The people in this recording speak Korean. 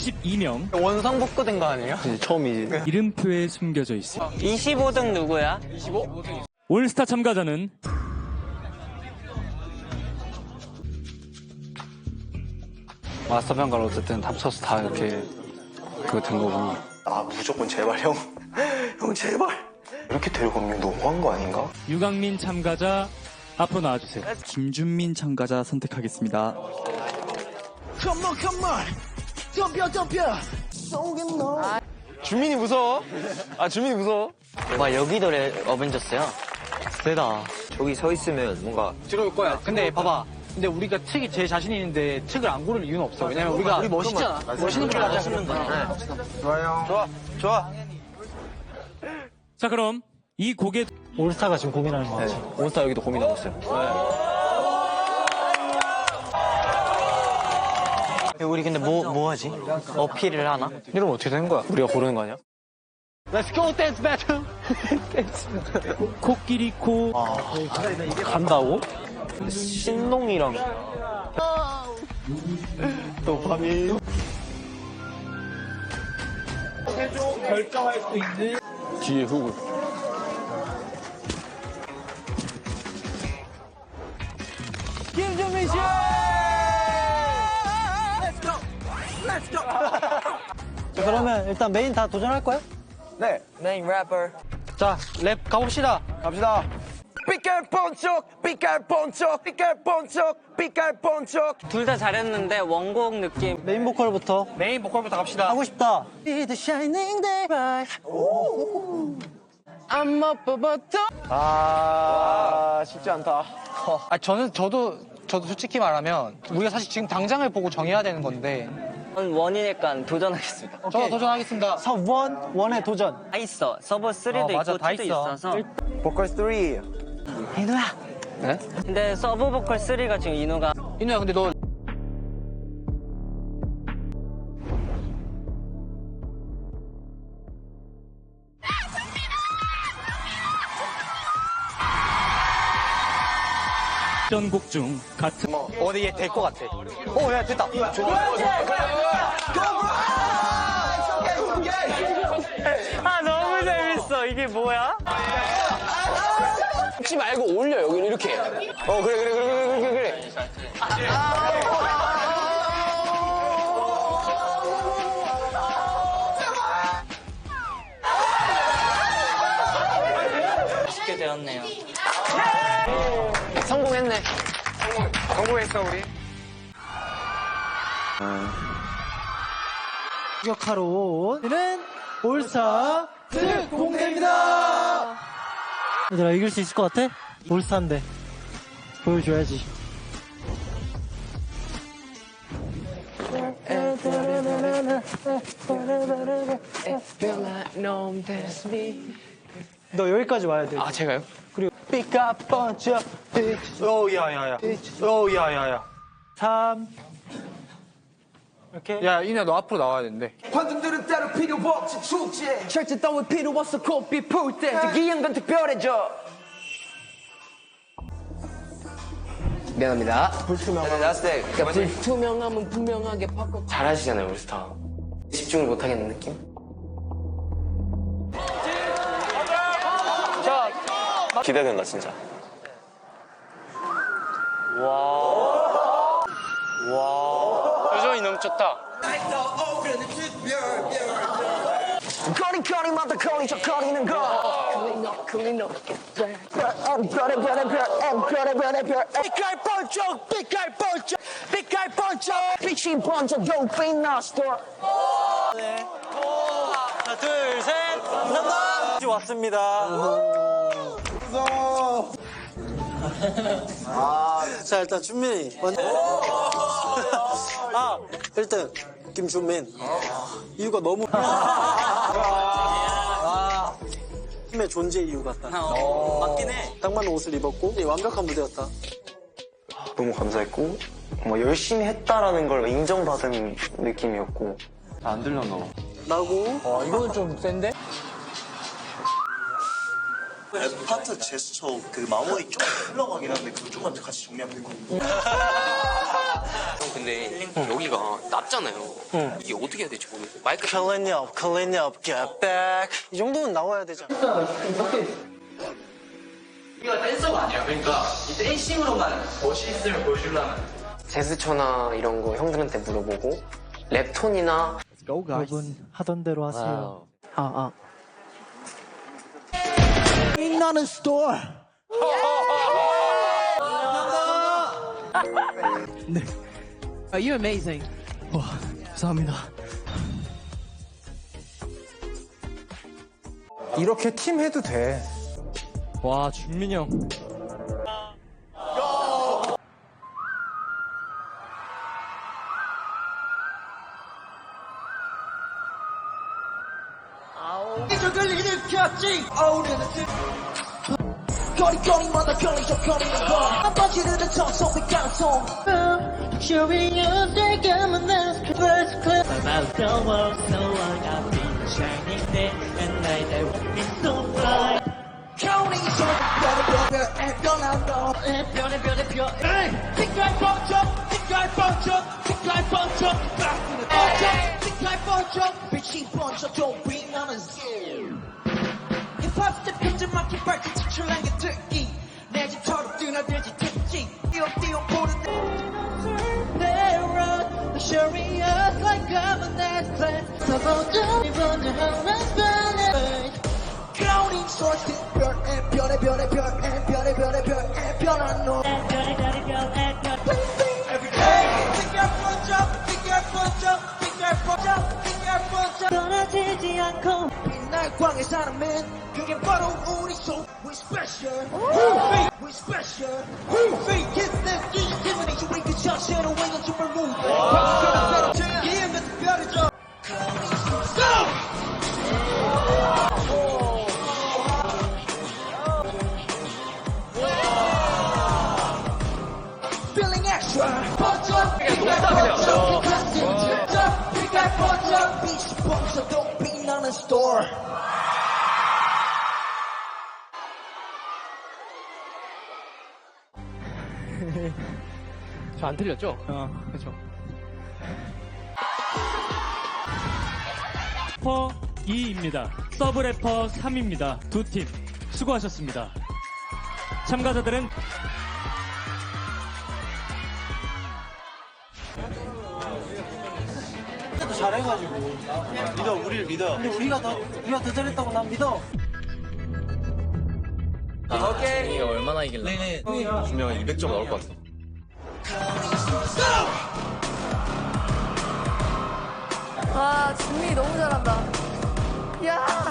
32명 원상복구된 거 아니에요? 처음이지. 이름표에 숨겨져 있습니다. 25등 누구야? 올스타 참가자는 마스터 평가를 어쨌든 합쳐서 다 이렇게 그거 된 거고. 아 무조건 제발 형. 형 제발. 이렇게 데려가면 너무한 거 아닌가? 유강민 참가자 앞으로 나와주세요. 김준민 참가자 선택하겠습니다. 주민이 무서워? 아, 주민이 무서워? 와 여기도 레 어벤져스야? 세다. 저기 서 있으면 뭔가 들어올 거야. 근데 봐봐. 근데 우리가 특이 제일 자신 있는데 특을 안 고를 이유는 없어. 왜냐면 우리가 우리 멋있잖아. 멋있는 걸 하자. 좋아 좋아. 자 그럼 이 곡의 올스타가 지금 고민하는 거 같아. 온스타 여기도 고민하고 있어요. 우리 근데 뭐 뭐 하지? 어필을 하나? 이러면 어떻게 되는 거야? 우리가 고르는 거 아니야? Let's go dance battle. 코끼리 코 간다고? 신동이랑 뒤에 훅을. 자, 그러면 일단 메인 다 도전할 거야? 네. 메인 래퍼 자, 랩 가봅시다. 갑시다. 삐깔 번쩍 삐깔 번쩍 삐깔 번쩍 삐깔 번쩍 둘 다 잘했는데 원곡 느낌 메인 보컬부터. 메인 보컬부터 갑시다. 하고 싶다. Be the shining day. I'm up above the 아 쉽지 않다. 아 저는 저도 저도 솔직히 말하면 우리가 사실 지금 당장을 보고 정해야 되는 건데 전 원이니까 도전하겠습니다 저 도전하겠습니다. 서원 원의 도전. 다 있어 서버 3도 어, 맞아, 있고 다 2도 있어. 있어서 보컬 3. 근데 서브 보컬 3가 지금 인우가 인우야 근데 너 전곡 중 같은 어디 얘될것 같아. 오 야 됐다. 아 너무 재밌어 이게 뭐야? 혹시 말고 올려, 여기 이렇게. 어 그래 그래 그래 그래 그래 그래. 쉽게 되었네요 성공했네. 성공했어 우리. 온는 올스타 특공대입니다. 얘들아 이길 수 있을 것 같아? 올스타인데 보여줘야지. 너 여기까지 와야 돼. 아, 제가요? 그리고 삐까 번쩍 오 야 야 야 오 야 야 야 3 이렇게 야, 이나 너 앞으로 나와야 되는데. 관중들은 따로 필요 없지 축제. 절대 따위 필요 없어 코피 풀 때. 특이한 건 특별해져. 미안합니다. 불투명함. 나스 그러니까 불투명함은 분명하게 바꿔. 잘하시잖아요 올스타 집중을 못하겠는 느낌? 기대된다 진짜. 표정이 너무 좋다. 거리 거리 마다 거리 저 거리는 거. 빛깔 번쩍, 빛깔 번쩍, 빛깔 번쩍, 빛이 번쩍, 용빛 나스토. 하나 둘셋 감사합니다 왔습니다 자 일단 준민이 먼저. 아 1등 김준민. 이유가 너무 아, 팀의 존재 이유 같다. 맞긴 해. 딱 맞는 옷을 입었고 완벽한 무대였다. 너무 감사했고 뭐 열심히 했다라는 걸 인정받은 느낌이었고. 안 들렸나 봐. 나고. 어, 이거는 좀 센데? 파트 제스처 그 마무리 좀 흘러가긴 한데 그거 조금만 같이 정리하면 될것 같아요. 근데 여기가 낮잖아요. 이게 어떻게 해야 될지 모르겠어요. 마이크 Clean up, clean up, get back. 이 정도는 나와야 되잖아. 우리가 댄서가 아니야. 그러니까 이 댄싱으로만 멋있음을 보여주려면 제스처나 이런 거 형들한테 물어보고 랩톤이나 여러분 하던 대로 하세요. 아, 아. 나는 스토어. You're amazing. 감사합니다. 이렇게 팀 해도 돼. 와, 준민이 형. 일으켰지. 오늘은 거리 거리마다 걸리죠 거리는 거. 한 번지르는 청소비 깡통. Curious, they come and ask first class. About the world, so long I've been shining day and night. I won't be so blind. Counting so 별의 별의 애변한 너 애변의 별의 별 색깔 번쩍 They're Curious like I'm an athlete 서서 좀 이번에 하나's planet Clowning source 별의 별의 별의 별의 별의 별의 별의 별한 너 별의 별의 별의 별 Every day 색깔 번쩍 색깔 번쩍 색깔 번쩍 색깔 번쩍 변하지 않고 빛날 광의 사람은 그게 바로 우리 soul We special We We special We get 자체로 왜냐 정말 무대 방금 새로 기회 같은 별이죠 feeling extra. 번쩍, 빛깔 번쩍, 빛깔 빛깔 번쩍, 빛이 번쩍, 또 빛나는 store. 저 안 틀렸죠? 그렇죠. 래퍼 2입니다. 서브 래퍼 3입니다. 두 팀 수고하셨습니다. 참가자들은 잘해가지고. 믿어, 우리를 믿어. 근데 우리가 더, 우리가 더 잘했다고 난 믿어. 이게 얼마나 이길래? 분명 200점 나올 것 같아. 와, 준미 너무 잘한다. 야!